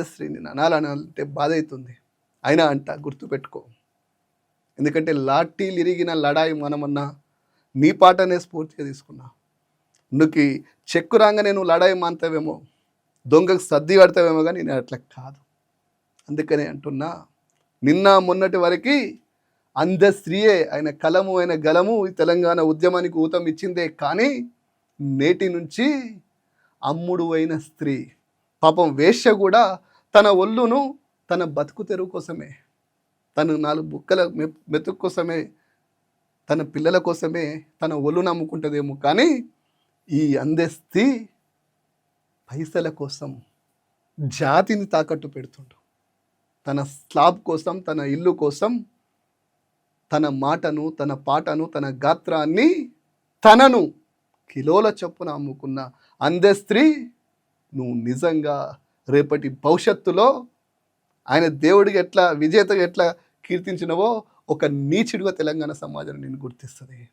అందశ్రీని అనాలనంటే బాధ అవుతుంది. అయినా అంట గుర్తుపెట్టుకో ఎందుకంటే లాఠీలు ఇరిగిన లడాయి మనమన్నా నీ పాటనే స్ఫూర్తిగా తీసుకున్నా. నువ్వుకి చెక్కు రాగానే నువ్వు లడాయి మాంతావేమో దొంగకు సర్ది పడతావేమో కానీ నేను అట్లా కాదు. అందుకనే అంటున్నా నిన్న మొన్నటి వరకు స్త్రీయే ఆయన కలము ఆయన గలము ఈ తెలంగాణ ఉద్యమానికి ఊతం ఇచ్చిందే కానీ నేటి నుంచి అమ్ముడు అయిన స్త్రీ. పాపం వేశ్య కూడా తన ఒళ్ళును తన బతుకు తెరువు కోసమే తను నాలుగు బుక్కల మెతుకు కోసమే తన పిల్లల కోసమే తన ఒళ్ళు నమ్ముకుంటుందేమో. కానీ ఈ అందెస్తి పైసల కోసం జాతిని తాకట్టు పెడుతుండు. తన స్లాబ్ కోసం తన ఇల్లు కోసం తన మాటను తన పాటను తన గాత్రాన్ని తనను కిలోల చొప్పున అమ్ముకున్న అందే స్త్రీ నువ్వు నిజంగా రేపటి భవిష్యత్తులో ఆయన దేవుడికి ఎట్లా విజేతగా ఎట్లా కీర్తించినవో ఒక నీచుడిగా తెలంగాణ సమాజం నేను గుర్తిస్తుంది.